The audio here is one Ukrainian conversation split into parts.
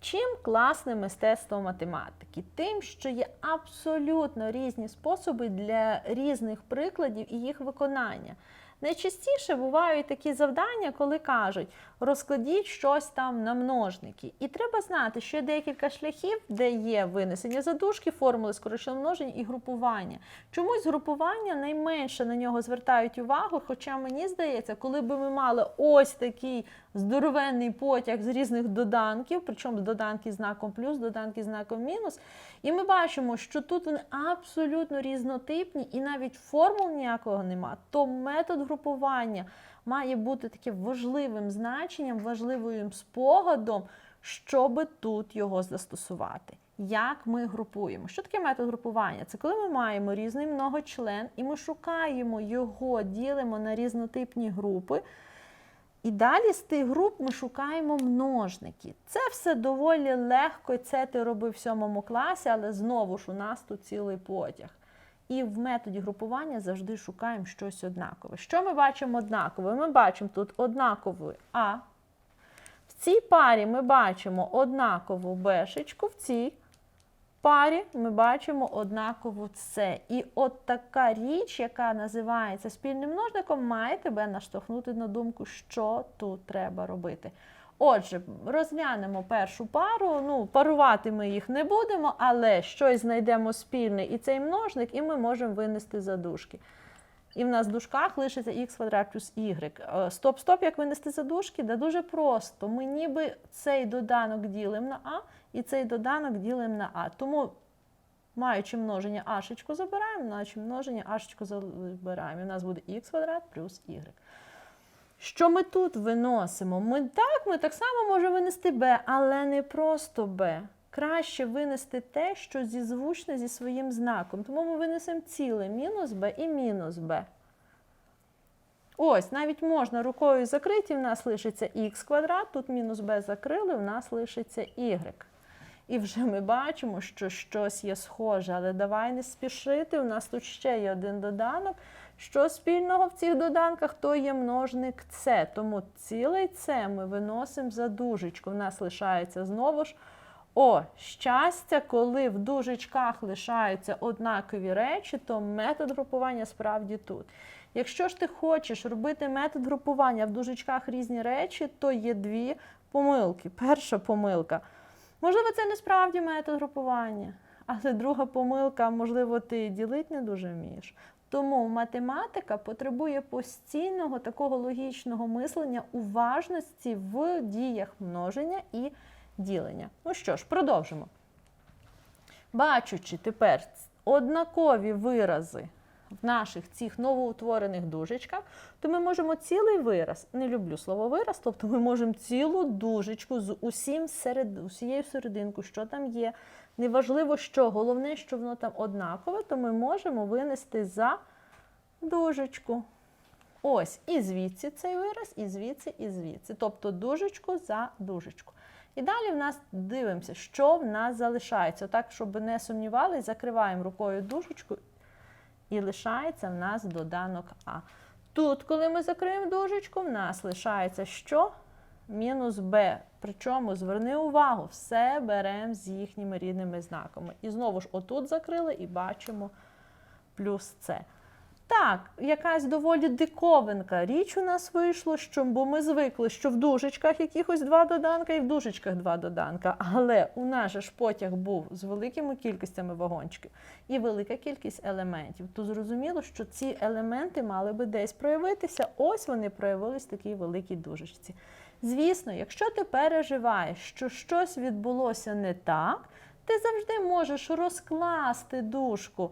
Чим класне мистецтво математики? Тим, що є абсолютно різні способи для різних прикладів і їх виконання. Найчастіше бувають такі завдання, коли кажуть, розкладіть щось там на множники. І треба знати, що є декілька шляхів, де є винесення задушки, формули скороченого множення і групування. Чомусь групування найменше на нього звертають увагу, хоча мені здається, коли би ми мали ось такий здоровенний потяг з різних доданків, причому доданки знаком плюс, доданки знаком мінус, і ми бачимо, що тут вони абсолютно різнотипні, і навіть формул ніякого нема, то метод групування має бути таким важливим значенням, важливим спогадом, щоб тут його застосувати. Як ми групуємо? Що таке метод групування? Це коли ми маємо різний многочлен, і ми шукаємо його, ділимо на різнотипні групи. І далі з тих груп ми шукаємо множники. Це все доволі легко, це ти робив в сьомому класі, але знову ж у нас тут цілий потяг. І в методі групування завжди шукаємо щось однакове. Що ми бачимо однакове? Ми бачимо тут однаковий А. В цій парі ми бачимо однакову бешечку, в цій парі ми бачимо однаково це. І от така річ, яка називається спільним множником, має тебе наштовхнути на думку, що тут треба робити. Отже, розглянемо першу пару. Ну, парувати ми їх не будемо, але щось знайдемо спільне і цей множник, і ми можемо винести за дужки. І в нас в дужках лишиться х квадрат плюс y. Стоп-стоп, як винести за дужки? Да дуже просто. Ми ніби цей доданок ділимо на а, і цей доданок ділимо на а. Тому, маючи множення ашечку забираємо, маючи множення ашечку забираємо. І в нас буде х квадрат плюс y. Що ми тут виносимо? Ми так, ми так само можемо винести b, але не просто b. Краще винести те, що зізвучне зі своїм знаком. Тому ми винесемо ціле мінус b і мінус b. Ось, навіть можна рукою закрити, в нас лишиться х квадрат, тут мінус b закрили, в нас лишиться y. І вже ми бачимо, що щось є схоже, але давай не спішити. У нас тут ще є один доданок. Що спільного в цих доданках, то є множник С. Тому цілий С ми виносимо за дужечку. У нас лишається знову ж о, щастя, коли в дужечках лишаються однакові речі, то метод групування справді тут. Якщо ж ти хочеш робити метод групування в дужечках різні речі, то є дві помилки. Перша помилка. Можливо, це не справді метод групування. Але друга помилка, можливо, ти ділити не дуже вмієш. Тому математика потребує постійного такого логічного мислення, уважності в діях множення і ділення. Ну що ж, продовжимо. Бачучи тепер однакові вирази в наших цих новоутворених дужечках, то ми можемо цілий вираз, не люблю слово вираз, тобто ми можемо цілу дужечку з усім серед, усією серединку, що там є. Неважливо, що, головне, що воно там однакове, то ми можемо винести за дужечку. Ось, і звідси цей вираз, і звідси, і звідси. Тобто дужечку за дужечку. І далі в нас дивимося, що в нас залишається. Так, щоб не сумнівались, закриваємо рукою дужечку і лишається в нас доданок А. Тут, коли ми закриємо дужечку, в нас лишається що? Мінус Б. Причому, зверни увагу, все беремо з їхніми рідними знаками. І знову ж отут закрили і бачимо плюс С. Так, якась доволі диковинка річ у нас вийшло, що, бо ми звикли, що в дужечках якихось два доданка і в дужечках два доданка. Але у нас же ж потяг був з великими кількостями вагончиків і велика кількість елементів. То зрозуміло, що ці елементи мали би десь проявитися. Ось вони проявились в такій великій дужечці. Звісно, якщо ти переживаєш, що щось відбулося не так, ти завжди можеш розкласти дужку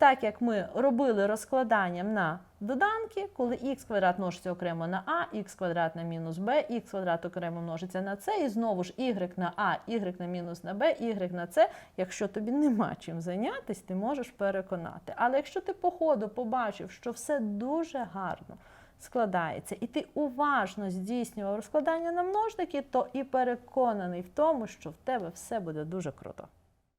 так як ми робили розкладанням на доданки, коли х квадрат множиться окремо на а, х квадрат на мінус b, х квадрат окремо множиться на c, і знову ж y на а, y на мінус на b, y на c. Якщо тобі нема чим зайнятися, ти можеш переконати. Але якщо ти по ходу побачив, що все дуже гарно складається, і ти уважно здійснював розкладання на множники, то і переконаний в тому, що в тебе все буде дуже круто.